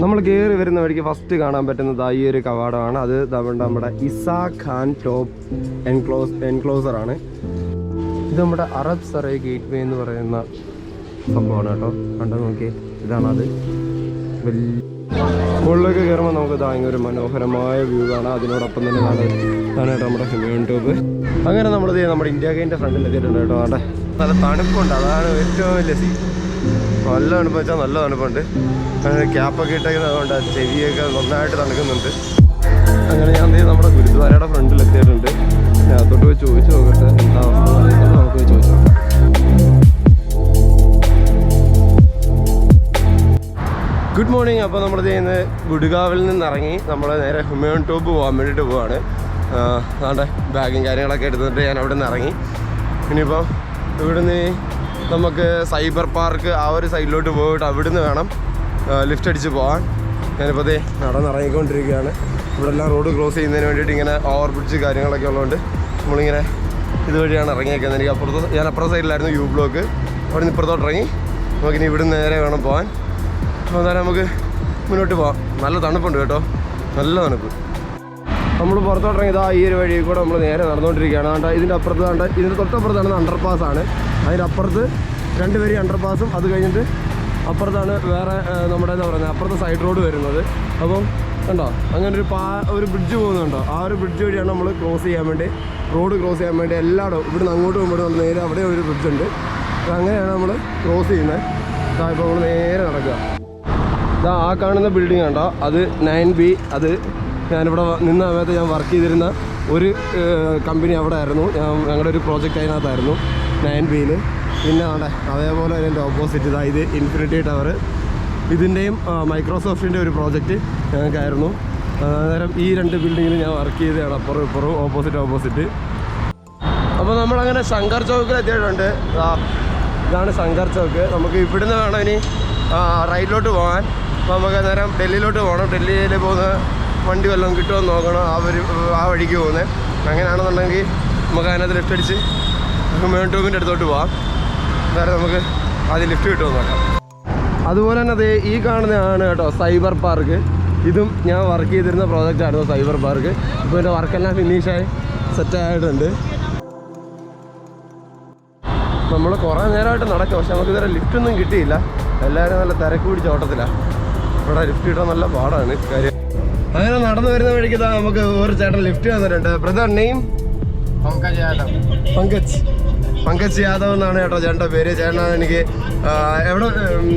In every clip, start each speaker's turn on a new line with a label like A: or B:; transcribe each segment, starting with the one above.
A: നമ്മൾ കയറി വരുന്ന വഴിക്ക് ഫസ്റ്റ് കാണാൻ പറ്റുന്നത് ഈ ഒരു കവാടമാണ്. അത് നമ്മുടെ Isa Khan top enclose enclosure ആണ്. ഇത് നമ്മുടെ അറബ് സറൈ ഗേറ്റ് വേ എന്ന് പറയുന്ന സംഭവമാണ് കേട്ടോ. കണ്ടോ നോക്കി ഇതാണത് വലിയ മുകളിലേക്ക് കയറുമ്പോൾ നമുക്ക് ഭയങ്കര മനോഹരമായ വ്യൂ കാണാം. അതിനോടൊപ്പം തന്നെ കാണാൻ ഇതാണ് നമ്മുടെ ഹിമയോൺ ടോപ്പ്. അങ്ങനെ നമ്മൾ നമ്മുടെ ഇന്ത്യ ഗേറ്റിന്റെ ഫ്രണ്ടിൽ കേട്ടോ. അവിടെ നല്ല തണുപ്പുണ്ട്. അതാണ് ഏറ്റവും വലിയ സീ നല്ല തണുപ്പ് വെച്ചാൽ നല്ല തണുപ്പുണ്ട്. അങ്ങനെ ക്യാപ്പൊക്കെ ഇട്ടേക്കുന്നത് അതുകൊണ്ട് ആ ചെവിയൊക്കെ നന്നായിട്ട് തണുക്കുന്നുണ്ട്. അങ്ങനെ ഞാൻ നമ്മുടെ ഗുരുദ്വാരയുടെ ഫ്രണ്ടിൽ എത്തിയിട്ടുണ്ട് ഞാൻ അകത്തോട്ട് പോയി ചോദിച്ചു നോക്കട്ടെ എന്താ അവസ്ഥ. നമുക്ക് ചോദിച്ചു ഗുഡ് മോർണിംഗ് അപ്പോൾ നമ്മൾ ചെയ്യുന്നത് ഗുഡ്ഗാവിൽ നിന്ന് ഇറങ്ങി നമ്മൾ നേരെ ഹുമയോൺ ടോപ്പ് പോകാൻ വേണ്ടിയിട്ട് പോവാണ്. അതുകൊണ്ട് ബാഗും കാര്യങ്ങളൊക്കെ എടുത്തിട്ട് ഞാൻ അവിടെ നിന്ന് ഇറങ്ങി. ഇനിയിപ്പോൾ ഇവിടുന്ന് നമുക്ക് സൈബർ പാർക്ക് ആ ഒരു സൈഡിലോട്ട് പോയിട്ട് അവിടുന്ന് വേണം ലിഫ്റ്റ് അടിച്ച് പോകാൻ ഞാനിപ്പോൾ അതേ നടന്നിറങ്ങിക്കൊണ്ടിരിക്കുകയാണ് ഇവിടെ എല്ലാം റോഡ് ക്രോസ് ചെയ്യുന്നതിന് വേണ്ടിയിട്ട് ഇങ്ങനെ ഓവർ ബ്രിഡ്ജ് കാര്യങ്ങളൊക്കെ ഉള്ളതുകൊണ്ട് നമ്മളിങ്ങനെ ഇതുവഴിയാണ് ഇറങ്ങിയേക്കുന്നത്. എനിക്ക് അപ്പുറത്ത് ഞാൻ അപ്പുറത്തെ സൈഡിലായിരുന്നു യു ബ്ലോക്ക് അവിടെ നിന്ന് ഇപ്പുറത്തോട്ട് ഇറങ്ങി നമുക്കിനി ഇവിടുന്ന് നേരെ വേണം പോകാൻ അപ്പോൾ എന്തായാലും നമുക്ക് മുന്നോട്ട് പോകാം നല്ല തണുപ്പുണ്ട് കേട്ടോ. നല്ല തണുപ്പ്. നമ്മൾ പുറത്തോട്ടിറങ്ങി ഇതാ ഈ ഒരു വഴി കൂടെ നമ്മൾ നേരെ നടന്നുകൊണ്ടിരിക്കുകയാണ്. അതുകൊണ്ട് ഇതിന്റെ അപ്പുറത്ത് കണ്ട ഇതിന്റെ തൊട്ടപ്പുറത്താണ് അണ്ടർപാസ് ആണ്. അതിന്റെ അപ്പുറത്ത് രണ്ട് വരി അണ്ടർപാസും അത് കഴിഞ്ഞിട്ട് അപ്പുറത്താണ് വേറെ നമ്മുടെ എന്താ പറയുന്നത് അപ്പുറത്തെ സൈഡ് റോഡ് വരുന്നത്. അപ്പം കണ്ടോ അങ്ങനെ ഒരു പാ ഒരു ബ്രിഡ്ജ് പോകുന്നുണ്ടോ ആ ഒരു ബ്രിഡ്ജ് വഴിയാണ് നമ്മൾ ക്രോസ് ചെയ്യാൻ വേണ്ടി റോഡ് ക്രോസ് ചെയ്യാൻ വേണ്ടി എല്ലായിടും ഇവിടുന്ന് അങ്ങോട്ട് പോകുമ്പോൾ നമ്മൾ നേരെ അവിടെ ഒരു ബ്രിഡ്ജ് ഉണ്ട്. അങ്ങനെയാണ് നമ്മൾ ക്രോസ് ചെയ്യുന്നത്. ഇപ്പോൾ നമ്മൾ നേരെ നടക്കുക. ഇതാ ആ കാണുന്ന ബിൽഡിംഗ് കണ്ടോ? അത് നയൻ ബി അത് ഞാനിവിടെ നിന്ന സമയത്ത് ഞാൻ വർക്ക് ചെയ്തിരുന്ന ഒരു കമ്പനി അവിടെ ആയിരുന്നു. ഞങ്ങളുടെ ഒരു പ്രോജക്റ്റ് അതിനകത്തായിരുന്നു. നയൻ ബിയിൽ പിന്നെ അവിടെ അതേപോലെ അതിന്റെ ഓപ്പോസിറ്റ് ഇതാ ഇത് ഇൻഫിനിറ്റി ടവർ ഇതിന്റെയും മൈക്രോസോഫ്റ്റിന്റെ ഒരു പ്രോജക്റ്റ് ഞങ്ങൾക്കായിരുന്നു. അന്നേരം ഈ രണ്ട് ബിൽഡിങ്ങിൽ ഞാൻ വർക്ക് ചെയ്തതാണ് അപ്പുറം ഇപ്പുറവും ഓപ്പോസിറ്റ് ഓപ്പോസിറ്റ് അപ്പോൾ നമ്മളങ്ങനെ ശങ്കർ ചൗക്കിൽ എത്തിയിട്ടുണ്ട്. ഇതാണ് ശങ്കർ ചൗക്ക്. നമുക്ക് ഇവിടുന്ന് വേണം ഇനി റൈറ്റിലോട്ട് പോകാൻ. അപ്പോൾ നമുക്ക് അന്നേരം ഡൽഹിയിലോട്ട് പോകണം. ഡൽഹിയിൽ പോകുന്ന വണ്ടി വല്ലതും കിട്ടുമോ എന്ന് നോക്കണം. ആ ഒരു ആ വഴിക്ക് പോകുന്നത്. അങ്ങനെയാണെന്നുണ്ടെങ്കിൽ നമുക്ക് അതിനകത്ത് ലിഫ്റ്റ് അടിച്ച് ഹ്യൂമൻ ട്യൂബിന്റെ അടുത്തോട്ട് പോവാം. വേറെ നമുക്ക് ആദ്യം ലിഫ്റ്റ് കിട്ടുമോ എന്ന് നോക്കാം. അതുപോലെ തന്നെ ദേ ഈ കാണുന്നതാണ് കേട്ടോ സൈബർ പാർക്ക് ഇതും ഞാൻ വർക്ക് ചെയ്തിരുന്ന പ്രോജക്റ്റ് ആയിരുന്നു സൈബർ പാർക്ക് ഇപ്പോൾ എന്റെ വർക്കെല്ലാം ഫിനിഷായി സെറ്റായിട്ടുണ്ട് നമ്മൾ കുറേ നേരമായിട്ട് നടക്കും പക്ഷെ നമുക്ക് ഇതുവരെ ലിഫ്റ്റൊന്നും കിട്ടിയില്ല. എല്ലാവരും നല്ല തിരക്ക് പിടിച്ച ഓട്ടത്തിലാണ് ഇവിടെ ലിഫ്റ്റ് കിട്ടാൻ നല്ല പാടാണ്. കാര്യം അങ്ങനെ നടന്നു വരുന്ന വഴിക്ക് നമുക്ക് ഒരു ചേട്ടൻ ലിഫ്റ്റ് തന്നിട്ടുണ്ട്. Brother name
B: पंकज यादव
A: പങ്കജ് പങ്കജ് യാദവ് എന്നാണ് കേട്ടോ ചേട്ടൻ്റെ പേര് ചേട്ടനാണ് എനിക്ക് ആ, എവിടെ ഉം,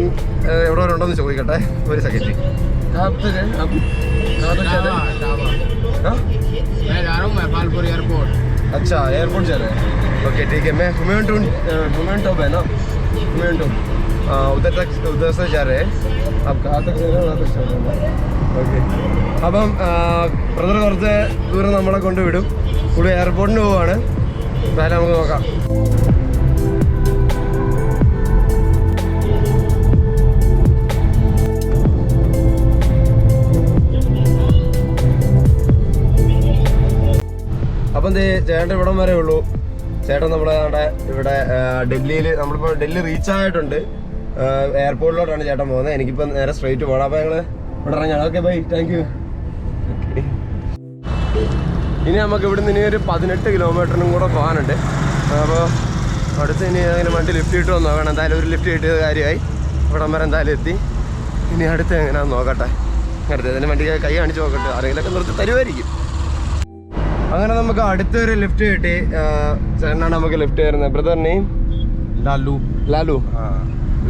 A: ഏ, എവിടെ വരെ ഉണ്ടോന്ന് ചോദിക്കട്ടെ ഒരു സെക്കൻഡ്
B: डाबा डाबा मैं जा रहा हूँ मैपालपुर एयरपोर्ट
A: अच्छा एयरपोर्ट जा रहे हैं ओके ठीक है मैं हुमेन टून हुमेन टॉप है ना हुमेन टॉप हाँ उधर तक उधर से जा रहे हैं आप कहाँ तक जा रहे हैं वहाँ तक चल रहे हैं ഓക്കെ. അപ്പം ബ്രദർ കുറച്ച് ദൂരം നമ്മളെ കൊണ്ട് വിടും. എയർപോർട്ടിന് പോവാണ്. എന്തായാലും നമുക്ക് നോക്കാം. അപ്പം ദേ ചേട്ടൻ ഇവിടം വരെ ഉള്ളൂ. ചേട്ടൻ നമ്മുടെ ഇവിടെ ഡൽഹിയിൽ നമ്മളിപ്പോൾ ഡൽഹി റീച്ച് ആയിട്ടുണ്ട്. എയർപോർട്ടിലോട്ടാണ് ചേട്ടൻ പോകുന്നത്. എനിക്കിപ്പോൾ നേരെ സ്ട്രൈറ്റ് പോകണം അപ്പോൾ ഞങ്ങൾ ഇവിടെ ഇറങ്ങാം. ഓക്കെ ബൈ താങ്ക് യു ഇനി നമുക്ക് ഇവിടുന്ന് ഇനി ഒരു പതിനെട്ട് കിലോമീറ്ററിനും കൂടെ പോകാനുണ്ട്. അപ്പോൾ അടുത്ത് ഇനി ഏതെങ്കിലും വണ്ടി ലിഫ്റ്റ് കിട്ടുമെന്ന് നോക്കണം എന്തായാലും ഒരു ലിഫ്റ്റ് കിട്ടിയത് കാര്യമായി. ഇവിടം വരെ എന്തായാലും എത്തി. ഇനി അടുത്ത് എങ്ങനെയാണെന്ന് നോക്കട്ടെ. അടുത്ത് ഏതെങ്കിലും വണ്ടി കൈ കാണിച്ച് നോക്കട്ടെ. ആരെങ്കിലൊക്കെ നിർത്തി തരുമായിരിക്കും. അങ്ങനെ നമുക്ക് അടുത്തൊരു ലിഫ്റ്റ് കിട്ടി. ചേട്ടനാണ് നമുക്ക് ലിഫ്റ്റ് തരുന്നത്. Brother name
B: Lalu.
A: Lalu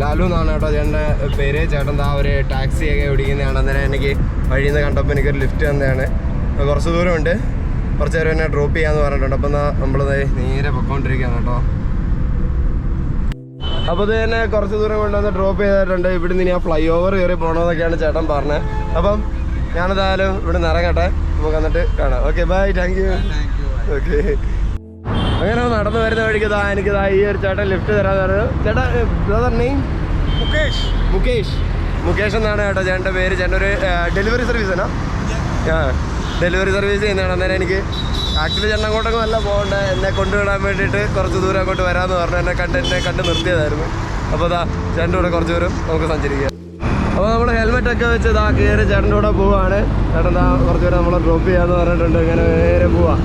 A: Lalu എന്നാണ് കേട്ടോ ചേട്ടന്റെ പേര്. ചേട്ടൻ താ ഒരു ടാക്സിയൊക്കെ ഓടിക്കുന്നതാണ് അന്നേരം എനിക്ക് വഴിയിൽ നിന്ന് കണ്ടപ്പോൾ എനിക്കൊരു ലിഫ്റ്റ് തന്നെയാണ് കുറച്ച് ദൂരമുണ്ട്. കുറച്ച് നേരം എന്നെ ഡ്രോപ്പ് ചെയ്യാന്ന് പറഞ്ഞിട്ടുണ്ട്. അപ്പം എന്നാൽ നമ്മളത് നേരെ പൊക്കോണ്ടിരിക്കുകയാണ് കേട്ടോ. അപ്പോൾ ഇത് തന്നെ കുറച്ച് ദൂരം കൊണ്ടുവന്ന് ഡ്രോപ്പ് ചെയ്തിട്ടുണ്ട്. ഇവിടെ നിന്ന് ഞാൻ ഫ്ലൈ ഓവർ കയറി പോകണമെന്നൊക്കെയാണ് ചേട്ടൻ പറഞ്ഞത്. അപ്പം ഞാനെന്തായാലും ഇവിടെ നിന്ന് ഇറങ്ങട്ടെ. നമുക്ക് എന്നിട്ട് കാണാം. Okay bye
B: thank you
A: okay അങ്ങനെ നടന്നു വരുന്ന വഴിക്ക് ഇതാ എനിക്ക് ഈ ഒരു ചേട്ടൻ ലിഫ്റ്റ് തരാൻ പറഞ്ഞു. ചേട്ടാ ബ്രദർ നെയിം
B: മുകേഷ്.
A: മുകേഷ്. മുകേഷ് എന്നാണ് ചേട്ടാ ചേട്ടന്റെ പേര്. ചേട്ടൻ ഒരു ഡെലിവറി സർവീസ് ആണോ? ആ ഡെലിവറി സർവീസ് ചെയ്യുന്നതാണ്. അന്നേരം എനിക്ക് ആക്ച്വലി ചേട്ടൻ അങ്ങോട്ടൊക്കെ അല്ല പോകണ്ട. എന്നെ കൊണ്ടുവിടാൻ വേണ്ടിയിട്ട് കുറച്ച് ദൂരം അങ്ങോട്ട് വരാമെന്ന് പറഞ്ഞു. എന്നെ കണ്ട് എന്നെ കണ്ട് നിർത്തിയതായിരുന്നു. അപ്പോൾ അതാ ചേട്ടന്റെ കൂടെ കുറച്ച് ദൂരം നമുക്ക് സഞ്ചരിക്കാം അപ്പോൾ നമ്മൾ ഹെൽമെറ്റൊക്കെ വെച്ച് ഇതാ കയറി ചേട്ടന്റെ കൂടെ പോവാണ്. ചേട്ടൻ ഇതാ കുറച്ച് പേര് നമ്മളെ ഡ്രോപ്പ് ചെയ്യാമെന്ന് പറഞ്ഞിട്ടുണ്ട്. ഇങ്ങനെ നേരെ പോവാം.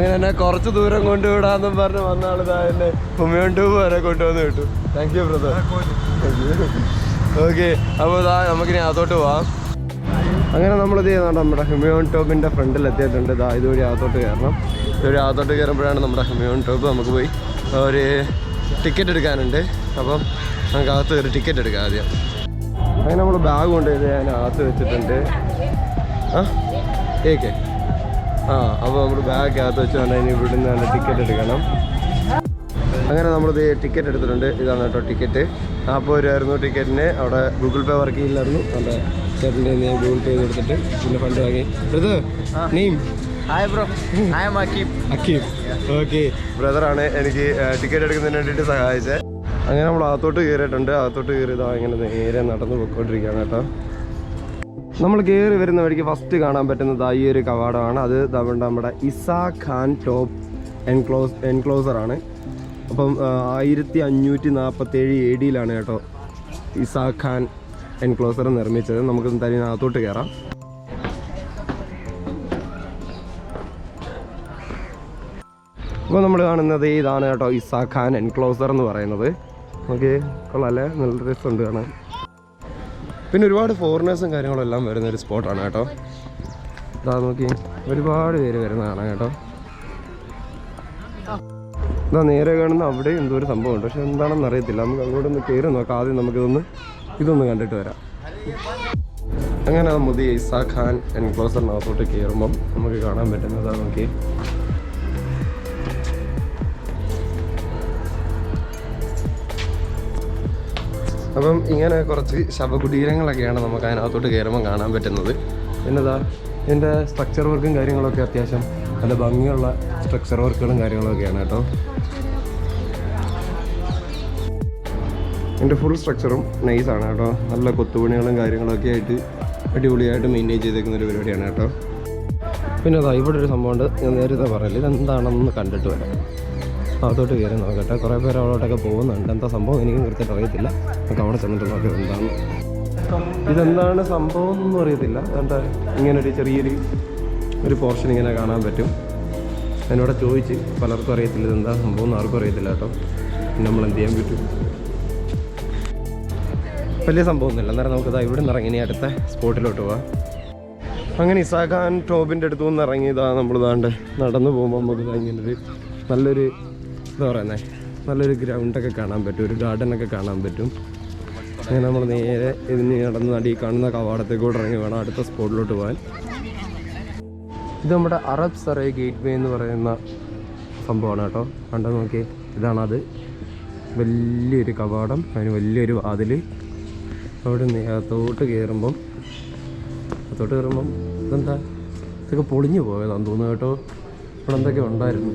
A: അങ്ങനെ തന്നെ കുറച്ച് ദൂരം കൊണ്ടുവിടാന്നും പറഞ്ഞ് വന്ന ആളിതാ എന്നെ ഹുമയോൺ വരെ കൊണ്ടുവന്ന് വിട്ടു. താങ്ക് യു ബ്രദർ ഓക്കെ അപ്പോൾ ഇതാ നമുക്കിനി അകത്തോട്ട് പോവാം. അങ്ങനെ നമ്മളിത് ചെയ്യുന്നുണ്ട് നമ്മുടെ ഹിമയോൺ ടോപ്പിന്റെ ഫ്രണ്ടിൽ എത്തിയിട്ടുണ്ട്. ഇതാ ഇതുവഴി അകത്തോട്ട് കയറണം. ഇതുവഴി അകത്തോട്ട് കയറുമ്പോഴാണ് നമ്മുടെ ഹിമയോൺ ടോപ്പ് നമുക്ക് പോയി. ഒരു ടിക്കറ്റ് എടുക്കാനുണ്ട്. അപ്പം നമുക്ക് അകത്ത് കയറി ടിക്കറ്റ് എടുക്കാം ആദ്യം. അങ്ങനെ നമ്മൾ ബാഗ് കൊണ്ട് ഞാൻ അകത്ത് വെച്ചിട്ടുണ്ട്. ആ ഏക്കെ ആ അപ്പോൾ നമ്മൾ ബാഗ് അകത്ത് വെച്ച് വേണം ഇനി ഇവിടുന്ന് തന്നെ ടിക്കറ്റ് എടുക്കണം. അങ്ങനെ നമ്മൾ ഇത് ടിക്കറ്റ് എടുത്തിട്ടുണ്ട്. ഇതാണ് കേട്ടോ ടിക്കറ്റ് നാൽപ്പത് രൂപയായിരുന്നു ടിക്കറ്റിന് അവിടെ ഗൂഗിൾ പേ വർക്ക് ചെയ്യില്ലായിരുന്നു അവിടെ ചേട്ടന്റെ ഗൂഗിൾ പേ കൊടുത്തിട്ട് പിന്നെ ഫണ്ട് വാങ്ങി. ഇത് name
B: hi bro hi am Akib.
A: അക്കീം ഓക്കെ ബ്രദറാണ് എനിക്ക് ടിക്കറ്റ് എടുക്കുന്നതിന് വേണ്ടിയിട്ട് സഹായിച്ചത്. അങ്ങനെ നമ്മൾ അകത്തോട്ട് കയറിയിട്ടുണ്ട്. അകത്തോട്ട് കയറി ഇതാ ഇങ്ങനെ നേരെ നടന്ന് പോയിക്കൊണ്ടിരിക്കുകയാണ് കേട്ടോ. നമ്മൾ കയറി വരുന്ന വഴിക്ക് ഫസ്റ്റ് കാണാൻ പറ്റുന്നത് ഈ ഒരു കവാടമാണ്. അത് നമ്മുടെ നമ്മുടെ Isa Khan top enclose enclosure ആണ്. അപ്പം ആയിരത്തി അഞ്ഞൂറ്റി നാൽപ്പത്തേഴ് എ ഡിയിലാണ് കേട്ടോ ഇസാ ഖാൻ എൻക്ലോസർ നിർമ്മിച്ചത്. നമുക്ക് എന്തായാലും അകത്തോട്ട് കയറാം അപ്പോൾ നമ്മൾ കാണുന്നത് ഇതാണ് കേട്ടോ ഇസാ ഖാൻ എൻക്ലോസർ എന്ന് പറയുന്നത്. ഓക്കെ കൊള്ളാം അല്ലേ? നല്ല രസമുണ്ട് കാണാൻ. പിന്നെ ഒരുപാട് ഫോറിനേഴ്സും കാര്യങ്ങളും എല്ലാം വരുന്ന ഒരു സ്പോട്ടാണ് കേട്ടോ. ഇതാ നോക്കി ഒരുപാട് പേര് വരുന്നതാണ് കേട്ടോ. ഇതാ നേരെ കാണുന്ന അവിടെ എന്തോ ഒരു സംഭവമുണ്ട്. പക്ഷെ എന്താണെന്ന് അറിയത്തില്ല. നമുക്ക് അങ്ങോട്ടൊന്ന് കയറി നോക്കാം. ആദ്യം നമുക്കിതൊന്ന് ഇതൊന്ന് കണ്ടിട്ട് വരാം. അങ്ങനെ മുതി ഇസാ ഖാൻ എൻക്ലോസറിനകത്തോട്ട് കയറുമ്പം നമുക്ക് കാണാൻ പറ്റുന്നതാ നോക്കി. അപ്പം ഇങ്ങനെ കുറച്ച് ശവകുടീരങ്ങളൊക്കെയാണ് നമുക്ക് അതിനകത്തോട്ട് കയറുമ്പോൾ കാണാൻ പറ്റുന്നത്. എന്നതാ ഇതിന്റെ സ്ട്രക്ചർ വർക്കും കാര്യങ്ങളൊക്കെ അത്യാവശ്യം നല്ല ഭംഗിയുള്ള സ്ട്രക്ചർ വർക്കുകളും കാര്യങ്ങളൊക്കെയാണ് കേട്ടോ. ഇതിന്റെ ഫുൾ സ്ട്രക്ചറും നൈസാണ് കേട്ടോ. നല്ല കൊത്തുപണികളും കാര്യങ്ങളൊക്കെ ആയിട്ട് അടിപൊളിയായിട്ട് മെയിന്റെയിൻ ചെയ്തേക്കുന്ന ഒരു പരിപാടിയാണ് കേട്ടോ. പിന്നെ അതാ ഇവിടെ ഒരു സംഭവമുണ്ട്. ഞാൻ നേരത്തെ പറഞ്ഞില്ല ഇതെന്താണെന്ന് കണ്ടിട്ട് വരാം. അകത്തോട്ട് കയറി നോക്കട്ടെ. കുറേ പേര് അവിടോട്ടൊക്കെ പോകുന്നുണ്ട്. എന്താ സംഭവം? എനിക്കും കൃത്യമായിട്ട് അറിയത്തില്ല. നമുക്ക് അവിടെ ചെന്നിട്ട് നോക്കാം എന്താണ്. ഇതെന്താണ് സംഭവം എന്നൊന്നും അറിയത്തില്ല. എന്താ ഇങ്ങനൊരു ചെറിയൊരു ഒരു പോർഷൻ ഇങ്ങനെ കാണാൻ പറ്റും. എന്നോട് ചോദിച്ച് പലർക്കും അറിയത്തില്ല ഇതെന്താ സംഭവം എന്ന് ആർക്കും അറിയത്തില്ല കേട്ടോ. നമ്മൾ എന്ത് ചെയ്യാൻ പറ്റും? വലിയ സംഭവമൊന്നുമില്ല. അന്നേരം നമുക്കത് ഇവിടെ നിന്ന് ഇറങ്ങി. ഇനി അടുത്ത സ്പോട്ടിലോട്ട് പോവാം. അങ്ങനെ ഇസാഖാൻ ടോബിന്റെ അടുത്തു നിന്ന് ഇറങ്ങിയതാണ് നമ്മൾ ഇതാണ്ട് നടന്നു പോകുമ്പോൾ നമുക്ക് ഇങ്ങനൊരു നല്ലൊരു എന്താ പറയുന്നത് നല്ലൊരു ഗ്രൗണ്ടൊക്കെ കാണാൻ പറ്റും ഒരു ഗാർഡനൊക്കെ കാണാൻ പറ്റും. അങ്ങനെ നമ്മൾ നേരെ ഇതിന് നടന്ന് നടി കാണുന്ന കവാടത്തേക്കൂടെ ഇറങ്ങി വേണം അടുത്ത സ്പോട്ടിലോട്ട് പോകാൻ. ഇത് നമ്മുടെ അറബ് സറൈ ഗേറ്റ് വേ എന്ന് പറയുന്ന സംഭവമാണ് കേട്ടോ. കണ്ടോ നോക്കി ഇതാണത്. വലിയൊരു കവാടം അതിന് വലിയൊരു വാതിൽ അവിടെ നിന്ന് അകത്തോട്ട് കയറുമ്പം അകത്തോട്ട് കയറുമ്പം ഇതെന്താ? ഇതൊക്കെ പൊളിഞ്ഞു പോയതാണെന്ന് തോന്നുന്നു കേട്ടോ. ഇവിടെ എന്തൊക്കെ ഉണ്ടായിരുന്നു.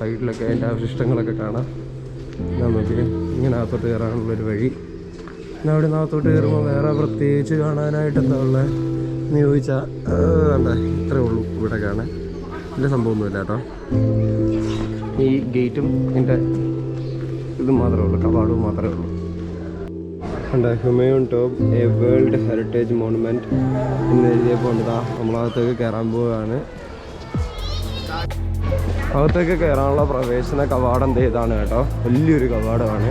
A: സൈഡിലൊക്കെ അതിന്റെ അവശിഷ്ടങ്ങളൊക്കെ കാണാം. നമുക്ക് ഇങ്ങനെ അകത്തോട്ട് കയറാനുള്ളൊരു വഴി. പിന്നെ അവിടെ നിന്ന് അകത്തോട്ട് കയറുമ്പോൾ വേറെ പ്രത്യേകിച്ച് കാണാനായിട്ട് എന്താ ഉള്ളത് എന്ന് ചോദിച്ചാൽ വേണ്ട ഇത്രേ ഉള്ളൂ ഇവിടെ കാണാൻ. വലിയ സംഭവമൊന്നുമില്ല കേട്ടോ. ഈ ഗേറ്റും ഇതിന്റെ ഇത് മാത്രമേ ഉള്ളൂ കവാടവും മാത്രമേ ഉള്ളൂ. ഉണ്ട് Humayun tomb a world heritage monument എന്ന് എഴുതിയപ്പോൾ ഉണ്ട് നമ്മളകത്തേക്ക് കയറാൻ പോവുകയാണ്. അകത്തേക്ക് കയറാനുള്ള പ്രവേശന കവാടം ഇതാണ് കേട്ടോ. വലിയൊരു കവാടമാണ്.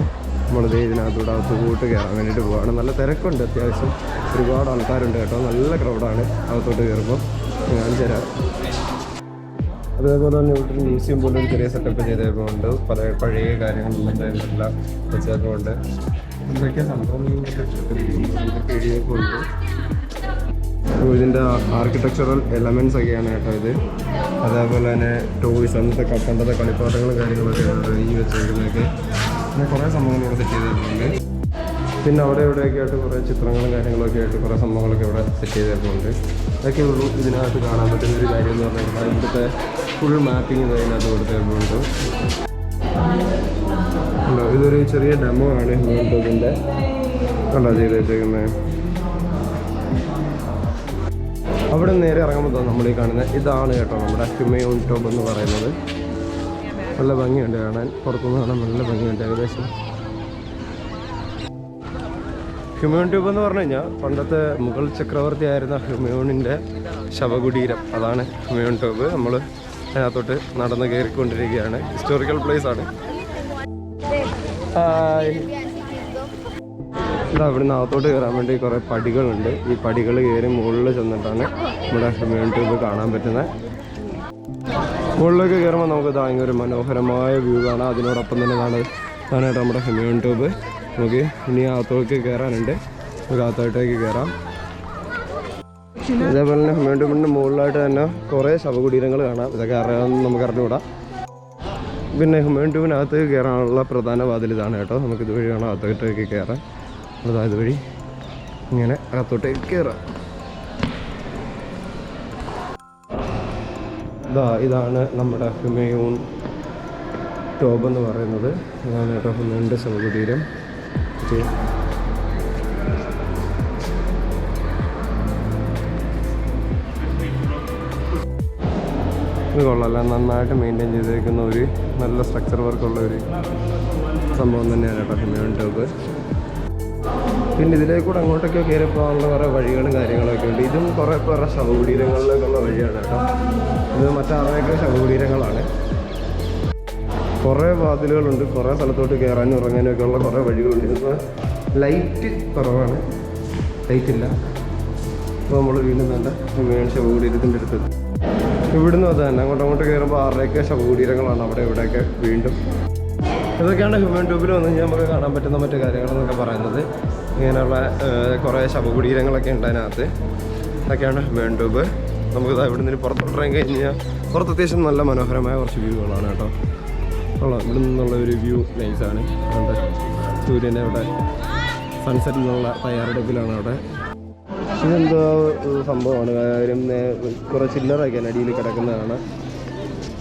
A: നമ്മളിത് ഇതിനകത്തൂടെ അകത്ത് കൂട്ട് കയറാൻ വേണ്ടിയിട്ട് പോവുകയാണ് നല്ല തിരക്കുണ്ട് അത്യാവശ്യം. ഒരുപാട് ആൾക്കാരുണ്ട് കേട്ടോ. നല്ല ക്രൗഡാണ് അകത്തോട്ട് കയറുമ്പോൾ. ഞാൻ തരാം. അതേപോലെ തന്നെ ഒരു മ്യൂസിയം പോലെ ചെറിയ സെറ്റപ്പ് ചെയ്തേക്കുന്നുണ്ട്. പല പഴയ കാര്യങ്ങളൊക്കെ എല്ലാം വെച്ചേക്കുന്നുണ്ട്. എന്തൊക്കെയാണ് സംഭവം? ഇതൊക്കെ എഴുതിയേക്കുന്നുണ്ട്. അപ്പോൾ ഇതിന്റെ ആർക്കിടെക്ചറൽ എലമെൻസ് ഒക്കെയാണ് കേട്ടോ ഇത്. അതേപോലെ തന്നെ ടോയ്സ് അന്നത്തെ പണ്ടത്തെ കളിപ്പാട്ടങ്ങളും കാര്യങ്ങളൊക്കെ ഈ വെച്ചേക്കുന്നതൊക്കെ പിന്നെ കുറേ സംഭവങ്ങൾ ഇവിടെ സെറ്റ് ചെയ്തിട്ടുണ്ട്. പിന്നെ അവിടെ ഇവിടെയൊക്കെ ആയിട്ട് കുറേ ചിത്രങ്ങളും കാര്യങ്ങളൊക്കെ ആയിട്ട് കുറേ സംഭവങ്ങളൊക്കെ ഇവിടെ സെറ്റ് ചെയ്തിട്ടുണ്ട്. അതൊക്കെ ഉള്ളൂ ഇതിനകത്ത് കാണാൻ പറ്റുന്ന ഒരു കാര്യം എന്ന് പറഞ്ഞാൽ ഇവിടുത്തെ ഫുൾ മാപ്പിംഗ് ഇതിനകത്ത് കൊടുത്തിട്ടുണ്ട്. ഇതൊരു ചെറിയ ഡെമോ ആണ് ഹ്യൂമൻടോബിന്റെ കണ്ടാ ചെയ്ത് വെച്ചേക്കുന്നത്? അവിടെ നേരെ ഇറങ്ങുമ്പോൾ നമ്മൾ ഈ കാണുന്നത് ഇതാണ് കേട്ടോ നമ്മുടെ ഹ്യൂമയോൺ ടോപ്പ് എന്ന് പറയുന്നത്. നല്ല ഭംഗിയുണ്ട് കാണാൻ. പുറത്തുനിന്ന് കാണാൻ നല്ല ഭംഗിയുണ്ട് ഏകദേശം. ഹ്യൂമയോൺ ട്യൂബ് എന്ന് പറഞ്ഞു കഴിഞ്ഞാൽ പണ്ടത്തെ മുഗൾ ചക്രവർത്തി ആയിരുന്ന ഹ്യൂമയോണിന്റെ ശവകുടീരം. അതാണ് ഹ്യൂമയോൺ ട്യൂബ് നമ്മൾ അതിനകത്തോട്ട് നടന്ന് കയറിക്കൊണ്ടിരിക്കുകയാണ്. ഹിസ്റ്റോറിക്കൽ പ്ലേസ് ആണ്. ഇതാ ഇവിടുന്ന് അകത്തോട്ട് കയറാൻ വേണ്ടി കുറേ പടികളുണ്ട്. ഈ പടികൾ കയറി മുകളിൽ ചെന്നിട്ടാണ് നമ്മുടെ ഹ്യൂമൻ ട്യൂബ് കാണാൻ പറ്റുന്നത്. മുകളിലേക്ക് കയറുമ്പോൾ നമുക്ക് ഭയങ്കര ഒരു മനോഹരമായ വ്യൂ കാണാം. അതിനോടൊപ്പം തന്നെ ഇതാണ് ഇതാണ് നമ്മുടെ ഹ്യൂമൻ ട്യൂബ് നമുക്ക് ഇനി അകത്തോട്ട് കയറാനുണ്ട്. നമുക്ക് അകത്തോട്ടേക്ക് കയറാം. അതേപോലെ തന്നെ ഹ്യൂമൻ ട്യൂബിന്റെ മുകളിലായിട്ട് തന്നെ കുറേ ശവകുടീരങ്ങൾ കാണാം. ഇതൊക്കെ അറിയാമെന്ന് നമുക്ക് അറിഞ്ഞുകൂടാം. പിന്നെ ഹ്യൂമൻ ട്യൂബിനകത്ത് കയറാനുള്ള പ്രധാന വാതിൽ ഇതാണ് കേട്ടോ. നമുക്ക് ഇതുവഴി വേണം അകത്തോട്ടേക്ക് കയറാൻ. അതാ ഇതുവഴി ഇങ്ങനെ അകത്തോട്ടേക്ക് കയറാം ഇതാ ഇതാണ് നമ്മുടെ ഹുമയൂൺ ടോബ് എന്ന് പറയുന്നത്. ഇതാണ് കേട്ടോ ഹുമയൂണിന്റെ ഇത് കൊള്ളാം. നന്നായിട്ട് മെയിന്റെയിൻ ചെയ്തിരിക്കുന്ന ഒരു നല്ല സ്ട്രക്ചർ വർക്കുള്ള ഒരു സംഭവം തന്നെയാണ് കേട്ടോ ഹുമയൂൺ ടോബ് പിന്നെ ഇതിലേക്ക് കൂടെ അങ്ങോട്ടൊക്കെ കയറി പോകാനുള്ള കുറേ വഴികളും കാര്യങ്ങളൊക്കെ ഉണ്ട്. ഇതും കുറേ കുറേ ശവകുടീരങ്ങളിലേക്കുള്ള വഴിയാണ് കേട്ടോ. ഇത് മറ്റാറേക്കെ ശവകുടീരങ്ങളാണ്. കുറേ വാതിലുകളുണ്ട്. കുറേ സ്ഥലത്തോട്ട് കയറാനും ഇറങ്ങാനും ഒക്കെ ഉള്ള കുറേ വഴികളുണ്ട്. ഇതിപ്പോൾ ലൈറ്റ് കുറവാണ്. ലൈറ്റ് ഇല്ല. അപ്പോൾ നമ്മൾ വീണ്ടും നല്ല ഹ്യൂമൻ ശവകുടീരത്തിന്റെ അടുത്ത് ഇവിടുന്ന് അത് തന്നെ. അങ്ങോട്ട് കയറുമ്പോൾ ആരുടെയൊക്കെ ശവകുടീരങ്ങളാണ് അവിടെ ഇവിടെയൊക്കെ വീണ്ടും ഇതൊക്കെയാണ് ഹ്യൂമൻ ട്യൂബിൽ വന്ന് കഴിഞ്ഞാൽ നമുക്ക് കാണാൻ പറ്റുന്ന മറ്റു കാര്യങ്ങളെന്നൊക്കെ പറയുന്നത്. ഇങ്ങനെയുള്ള കുറേ ശവകുടീരങ്ങളൊക്കെ ഉണ്ട് അതിനകത്ത്. ഇതൊക്കെയാണ് ഹ്യൂമൻ ട്യൂബ് നമുക്ക് ഇവിടെ നിന്ന് പുറത്തോട്ട് ഇറങ്ങി കഴിഞ്ഞാൽ പുറത്ത് അത്യാവശ്യം നല്ല മനോഹരമായ കുറച്ച് വ്യൂകളാണ് കേട്ടോ. ഉള്ളത് ഇവിടെ നിന്നുള്ള ഒരു വ്യൂ നൈസാണ് അതുകൊണ്ട് സൂര്യനെ അവിടെ നിന്നുള്ള തയ്യാറെടുപ്പിലാണ് അവിടെ. ഇതെന്തോ സംഭവമാണ്. കാര്യം കുറേ ചില്ലറൊക്കെയാണ് അടിയിൽ കിടക്കുന്നതാണ്.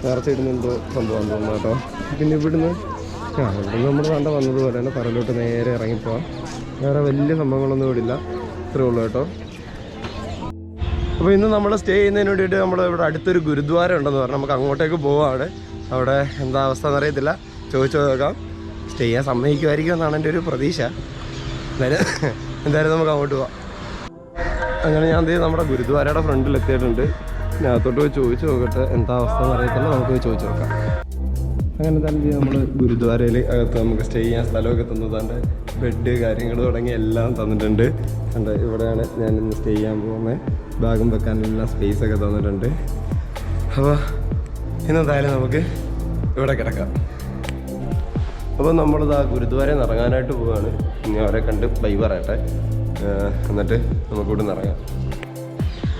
A: നേർച്ചയിടുന്ന എന്തോ സംഭവമാണ് തോന്നുന്നു കേട്ടോ. പിന്നെ ഇവിടുന്ന് ആ ഇവിടുന്ന് നമ്മൾ കണ്ട വന്നതുപോലെ തന്നെ പറലോട്ട് നേരെ ഇറങ്ങിപ്പോവാം. വേറെ വലിയ സംഭവങ്ങളൊന്നും ഇവിടെ ഇല്ല. ഇത്രേ ഉള്ളൂ കേട്ടോ. അപ്പോൾ ഇന്ന് നമ്മൾ സ്റ്റേ ചെയ്യുന്നതിന് വേണ്ടിയിട്ട് നമ്മൾ ഇവിടെ അടുത്തൊരു ഗുരുദ്വാരം ഉണ്ടെന്ന് പറഞ്ഞു. നമുക്ക് അങ്ങോട്ടേക്ക് പോവാണ്. അവിടെ എന്താ അവസ്ഥ എന്നറിയത്തില്ല. ചോദിച്ചു നോക്കാം. സ്റ്റേ ചെയ്യാൻ സമ്മതിക്കുമായിരിക്കും എന്നാണ് എന്റെ ഒരു പ്രതീക്ഷ. എന്തായാലും എന്തായാലും നമുക്ക് അങ്ങോട്ട് പോവാം. അങ്ങനെ ഞാൻ എന്ത് നമ്മുടെ ഗുരുദ്വാരയുടെ ഫ്രണ്ടിൽ എത്തിയിട്ടുണ്ട് അകത്തോട്ട് പോയി ചോദിച്ചു നോക്കട്ടെ എന്താ അവസ്ഥ എന്ന് അറിയത്തില്ല നമുക്ക് പോയി ചോദിച്ചു നോക്കാം. അങ്ങനെ തന്നെ നമ്മൾ ഗുരുദ്വാരയിൽ അകത്ത് നമുക്ക് സ്റ്റേ ചെയ്യാൻ സ്ഥലമൊക്കെ തന്നതാണ്ട് ബെഡ് കാര്യങ്ങൾ തുടങ്ങി എല്ലാം തന്നിട്ടുണ്ട്. കണ്ട് ഇവിടെയാണ് ഞാൻ ഇന്ന് സ്റ്റേ ചെയ്യാൻ പോകുന്നത് ബാഗും വെക്കാനുള്ള സ്പേസ് ഒക്കെ തന്നിട്ടുണ്ട്. അപ്പോൾ ഇന്നെന്തായാലും നമുക്ക് ഇവിടെ കിടക്കാം. അപ്പോൾ നമ്മളിതാ ഗുരുദ്വാരയിൽ നിന്ന് ഇറങ്ങാനായിട്ട് പോവുകയാണ് ഇനി അവരെ കണ്ട് ബൈ പറയട്ടെ. എന്നിട്ട് നമുക്കിവിടെ നിന്ന് ഇറങ്ങാം.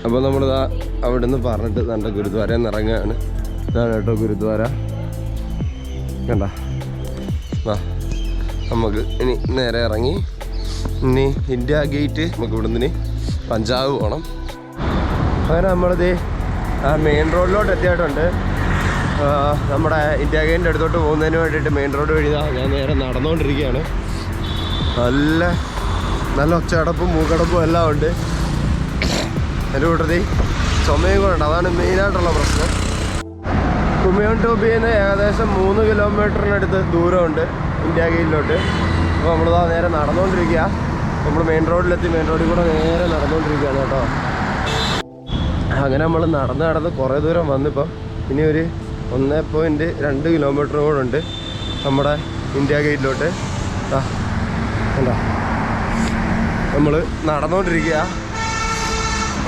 A: അപ്പോൾ നമ്മളിതാ അവിടെ നിന്ന് പറഞ്ഞിട്ട് നല്ല ഗുരുദ്വാരയിൽ നിന്ന് ഇറങ്ങുകയാണ് ഇതാണ് കേട്ടോ ഗുരുദ്വാര. കണ്ട. നമുക്ക് ഇനി നേരെ ഇറങ്ങി. ഇനി ഇന്ത്യ ഗേറ്റ് നമുക്ക് ഇവിടെ നിന്ന് പഞ്ചാബ് പോകണം അങ്ങനെ നമ്മളിത് ആ മെയിൻ റോഡിലോട്ട് എത്തിയിട്ടുണ്ട്. നമ്മുടെ ഇന്ത്യ ഗേറ്റിന്റെ അടുത്തോട്ട് പോകുന്നതിന് വേണ്ടിയിട്ട് മെയിൻ റോഡ് വഴി ഞാൻ നേരെ നടന്നുകൊണ്ടിരിക്കുകയാണ് നല്ല നല്ല ഒച്ചടപ്പും മൂക്കടപ്പും എല്ലാം ഉണ്ട്. എന്റെ കൂട്ടത്തിൽ ചുമയും കൂടെ ഉണ്ട്. അതാണ് മെയിനായിട്ടുള്ള പ്രശ്നം. കുമിയോൺ ടോപ്പിൽ നിന്ന് ഏകദേശം മൂന്ന് കിലോമീറ്ററിനടുത്ത് ദൂരമുണ്ട് ഇന്ത്യ ഗേറ്റിലോട്ട് അപ്പോൾ നമ്മൾ നമ്മളിതാ നേരെ നടന്നുകൊണ്ടിരിക്കുക നമ്മൾ മെയിൻ റോഡിലെത്തി മെയിൻ റോഡിൽ കൂടെ നേരെ നടന്നുകൊണ്ടിരിക്കുകയാണ് കേട്ടോ. അങ്ങനെ നമ്മൾ നടന്ന് നടന്ന് കുറേ ദൂരം വന്നിപ്പോൾ ഇനി ഒരു ഒന്ന് പോയിന്റ് രണ്ട് കിലോമീറ്റർ കൂടെ ഉണ്ട് നമ്മുടെ ഇന്ത്യ ഗേറ്റിലോട്ട് കണ്ടോ? നമ്മൾ നടന്നുകൊണ്ടിരിക്കുക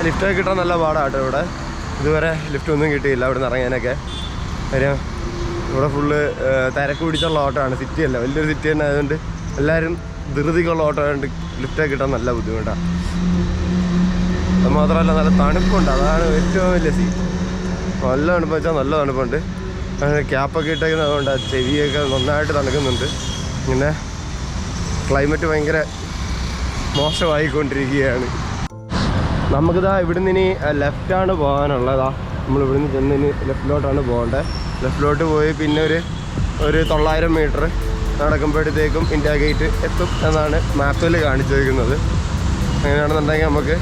A: ലിഫ്റ്റൊക്കെ കിട്ടാൻ നല്ല പാടാട്ടോ ഇവിടെ. ഇതുവരെ ലിഫ്റ്റൊന്നും കിട്ടിയില്ല അവിടെ നിന്ന് ഇറങ്ങാനൊക്കെ. കാര്യം ഇവിടെ ഫുള്ള് തിരക്ക് പിടിച്ചുള്ള ഓട്ടമാണ്. സിറ്റി അല്ല വലിയൊരു സിറ്റി തന്നെ ആയതുകൊണ്ട് എല്ലാവരും ധൃതിക്കുള്ള ഓട്ടോ ആയതുകൊണ്ട് ലിഫ്റ്റൊക്കെ കിട്ടാൻ നല്ല ബുദ്ധിമുട്ടാണ് അത് മാത്രമല്ല നല്ല തണുപ്പുണ്ട്. അതാണ് ഏറ്റവും വലിയ സീ നല്ല തണുപ്പ് വെച്ചാൽ നല്ല തണുപ്പുണ്ട്. അങ്ങനെ ക്യാപ്പൊക്കെ ഇട്ടേക്കുന്നത് അതുകൊണ്ട് ചെവിയൊക്കെ നന്നായിട്ട് തണുക്കുന്നുണ്ട്. പിന്നെ ക്ലൈമറ്റ് ഭയങ്കര മോശമായിക്കൊണ്ടിരിക്കുകയാണ്. നമുക്കിതാ ഇവിടുന്ന് ഇനി ലെഫ്റ്റാണ് പോകാനുള്ളതാ. നമ്മൾ ഇവിടുന്ന് ചെന്ന് ഇനി ലെഫ്റ്റിലോട്ടാണ് പോകേണ്ടത് ലെഫ്റ്റിലോട്ട് പോയി പിന്നെ ഒരു ഒരു തൊള്ളായിരം മീറ്റർ നടക്കുമ്പോഴത്തേക്കും ഇന്ത്യ ഗേറ്റ് എത്തും എന്നാണ് മാപ്പിൽ കാണിച്ചിരിക്കുന്നത്. അങ്ങനെയാണെന്നുണ്ടെങ്കിൽ നമുക്ക്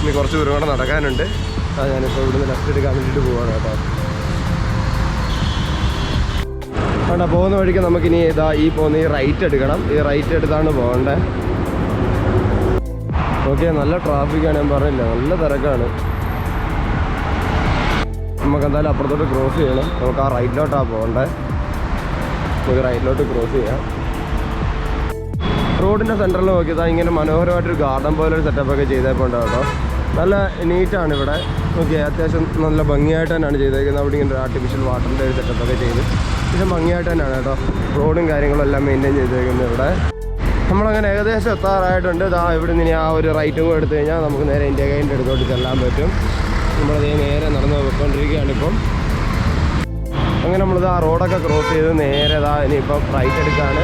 A: ഇനി കുറച്ച് ദൂരം കൂടെ നടക്കാനുണ്ട്. അത് ഞാനിപ്പോൾ ഇവിടുന്ന് ലെഫ്റ്റ് എടുക്കാൻ വേണ്ടിയിട്ട് പോവാണ് കേട്ടോ. വേണ്ട പോകുന്ന വഴിക്ക് നമുക്കിനി ഇതാ ഈ പോകുന്ന ഈ റൈറ്റ് എടുക്കണം. ഈ റൈറ്റ് എടുത്താണ് പോകേണ്ടത് ഓക്കെ നല്ല ട്രാഫിക്കാണ് ഞാൻ പറഞ്ഞില്ല? നല്ല തിരക്കാണ്. നമുക്ക് എന്തായാലും അപ്പുറത്തോട്ട് ക്രോസ് ചെയ്യണം. നമുക്ക് ആ റൈറ്റിലോട്ടാണ് പോകേണ്ടത് നമുക്ക് റൈറ്റിലോട്ട് ക്രോസ് ചെയ്യാം. റോഡിന്റെ സെന്ററിൽ നോക്കിയതാ ഇങ്ങനെ മനോഹരമായിട്ടൊരു ഗാർഡൻ പോലെ ഒരു സെറ്റപ്പ് ഒക്കെ ചെയ്തപ്പോൾ കേട്ടോ നല്ല നീറ്റാണ് ഇവിടെ. ഓക്കെ അത്യാവശ്യം നല്ല ഭംഗിയായിട്ട് തന്നെയാണ് ചെയ്തേക്കുന്നത്. അവിടെ ഇങ്ങനെ ആർട്ടിഫിഷ്യൽ വാട്ടറിന്റെ ഒരു സെറ്റപ്പ് ഒക്കെ ചെയ്ത്. പക്ഷെ ഭംഗിയായിട്ട് തന്നെയാണ് കേട്ടോ. റോഡും കാര്യങ്ങളും എല്ലാം മെയിന്റെയിൻ ചെയ്തേക്കുന്നത് ഇവിടെ. നമ്മളങ്ങനെ ഏകദേശം എത്താറായിട്ടുണ്ട്. ഇതാ ഇവിടെ നിന്ന് ആ ഒരു റൈറ്റും എടുത്തു കഴിഞ്ഞാൽ നമുക്ക് നേരെ ഇന്ത്യ കൈന്റെ അടുത്തോട്ട് ചെല്ലാൻ പറ്റും. നമ്മളതേ നേരെ നടന്ന് പോയിക്കൊണ്ടിരിക്കുകയാണ് ഇപ്പം. അങ്ങനെ നമ്മളിത് ആ റോഡൊക്കെ ക്രോസ് ചെയ്ത് നേരെ ഇതാ ഇനിയിപ്പം റൈറ്റ് എടുക്കുകയാണ്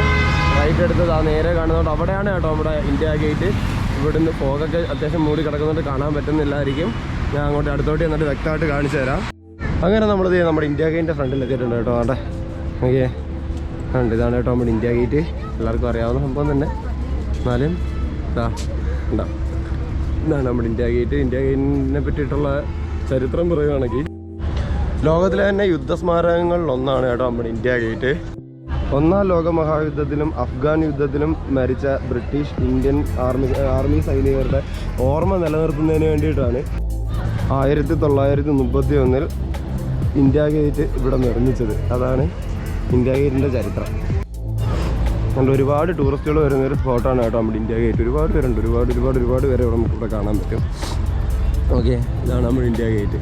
A: റൈറ്റ് എടുത്തത് ആ നേരെ കാണുന്നതുകൊണ്ട് അവിടെയാണ് കേട്ടോ നമ്മുടെ ഇന്ത്യ ഗേറ്റ് ഇവിടുന്ന് ഫോഗൊക്കെ അത്യാവശ്യം മൂടി കിടക്കുന്നുണ്ട് കാണാൻ പറ്റുന്നില്ലായിരിക്കും. ഞാൻ അങ്ങോട്ട് അടുത്തോട്ട് എന്നിട്ട് വ്യക്തമായിട്ട് കാണിച്ചു തരാം. അങ്ങനെ നമ്മളിത് നമ്മുടെ ഇന്ത്യ ഗേറ്റിന്റെ ഫ്രണ്ടിൽ എത്തിയിട്ടുണ്ട് കേട്ടോ. അവിടെ ഓക്കെ കണ്ട് ഇതാണ് കേട്ടോ നമ്മുടെ ഇന്ത്യ ഗേറ്റ് എല്ലാവർക്കും അറിയാവുന്ന സംഭവം തന്നെ. എന്നാലും ഇതാ ഉണ്ടാ ഇതാണ് നമ്മുടെ ഇന്ത്യ ഗേറ്റ് ഇന്ത്യ ഗേറ്റിനെ പറ്റിയിട്ടുള്ള ചരിത്രം പറയുകയാണെങ്കിൽ ലോകത്തിലെ തന്നെ യുദ്ധസ്മാരകങ്ങളിൽ ഒന്നാണ് കേട്ടോ നമ്മുടെ ഇന്ത്യ ഗേറ്റ്. ഒന്നാം ലോക മഹായുദ്ധത്തിലും അഫ്ഗാൻ യുദ്ധത്തിലും മരിച്ച ബ്രിട്ടീഷ് ഇന്ത്യൻ ആർമി ആർമി സൈനികരുടെ ഓർമ്മ നിലനിർത്തുന്നതിന് വേണ്ടിയിട്ടാണ് ആയിരത്തി തൊള്ളായിരത്തി മുപ്പത്തി ഒന്നിൽ ഇന്ത്യ ഗേറ്റ് ഇവിടെ നിർമ്മിച്ചത്. അതാണ് ഇന്ത്യ ഗേറ്റിന്റെ ചരിത്രം. അതുകൊണ്ട് ഒരുപാട് ടൂറിസ്റ്റുകൾ വരുന്ന ഒരു സ്പോട്ടാണ് കേട്ടോ നമ്മുടെ ഇന്ത്യ ഗേറ്റ്. ഒരുപാട് പേരുണ്ട്. ഒരുപാട് ഒരുപാട് ഒരുപാട് പേരെ ഇവിടെ നമുക്ക് ഇവിടെ കാണാൻ പറ്റും. ഓക്കെ ഇതാണ് നമ്മുടെ ഇന്ത്യ ഗേറ്റ്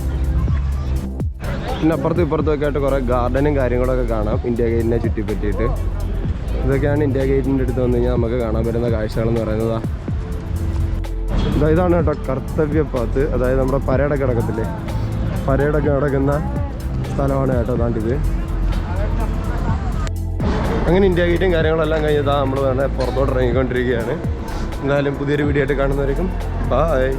A: പിന്നെ അപ്പുറത്തും ഇപ്പുറത്തും ഒക്കെ ആയിട്ട് കുറേ ഗാർഡനും കാര്യങ്ങളൊക്കെ കാണാം. ഇന്ത്യ ഗേറ്റിനെ ചുറ്റിപ്പറ്റിയിട്ട്. ഇതൊക്കെയാണ് ഇന്ത്യ ഗേറ്റിന്റെ അടുത്ത് വന്നു കഴിഞ്ഞാൽ നമുക്ക് കാണാൻ പറ്റുന്ന കാഴ്ചകളെന്ന് പറയുന്നത് ഇതാ ഇതാണ് കേട്ടോ കർത്തവ്യപാത്ത് അതായത് നമ്മുടെ പരേഡൊക്കെ കിടക്കത്തില്ലേ? പരേഡൊക്കെ നടക്കുന്ന സ്ഥലമാണ് കേട്ടോ അതാണ്ടിത് അങ്ങനെ ഇന്ത്യ ഗേറ്റും കാര്യങ്ങളെല്ലാം കഴിഞ്ഞതാ നമ്മൾ വേണേൽ പുറത്തോട്ട് ഇറങ്ങിക്കൊണ്ടിരിക്കുകയാണ്. എന്തായാലും പുതിയൊരു വീഡിയോ ആയിട്ട് കാണുന്നവരേക്കും ബായ്